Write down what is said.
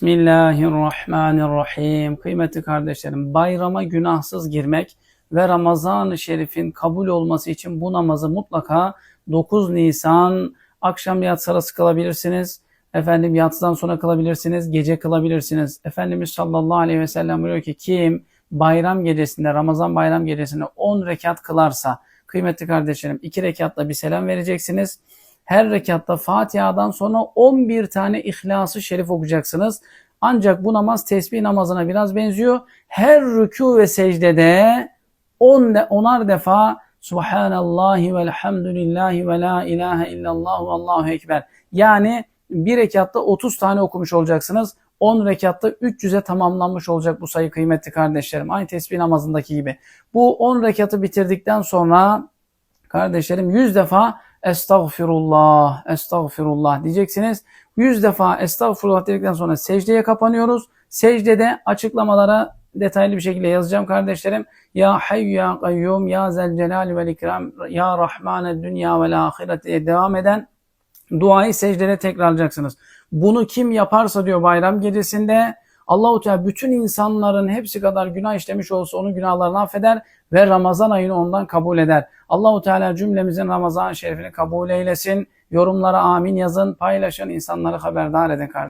Bismillahirrahmanirrahim. Kıymetli kardeşlerim, bayrama günahsız girmek ve Ramazan-ı Şerif'in kabul olması için bu namazı mutlaka 9 Nisan akşam yatsı arası kılabilirsiniz. Efendim yatsıdan sonra kılabilirsiniz, gece kılabilirsiniz. Efendimiz sallallahu aleyhi ve sellem buyuruyor ki kim bayram gecesinde, Ramazan bayram gecesinde 10 rekat kılarsa, kıymetli kardeşlerim 2 rekatla bir selam vereceksiniz. Her rekatta Fatiha'dan sonra 11 tane İhlas-ı Şerif okuyacaksınız. Ancak bu namaz tesbih namazına biraz benziyor. Her rükû ve secdede on de, onar defa Subhanallahi velhamdülillahi ve la ilahe illallah ve allahu ekber. Yani bir rekatta 30 tane okumuş olacaksınız. 10 rekatta 300'e tamamlanmış olacak bu sayı kıymetli kardeşlerim. Aynı tesbih namazındaki gibi. Bu 10 rekatı bitirdikten sonra kardeşlerim 100 defa Estağfirullah, estağfirullah diyeceksiniz. 100 defa estağfurullah dedikten sonra secdeye kapanıyoruz. Secdede açıklamalara detaylı bir şekilde yazacağım kardeşlerim. Ya hayy ya kayyum ya zel celal vel ikram ya rahmane dünya vel ahiret diye devam eden duayı secdede tekrarlayacaksınız. Bunu kim yaparsa diyor bayram gecesinde Allahu Teala bütün insanların hepsi kadar günah işlemiş olsa onun günahlarını affeder ve Ramazan ayını ondan kabul eder. Allahu Teala cümlemizin Ramazan şerifini kabul eylesin. Yorumlara amin yazın, paylaşın, insanları haberdar edin kardeşim.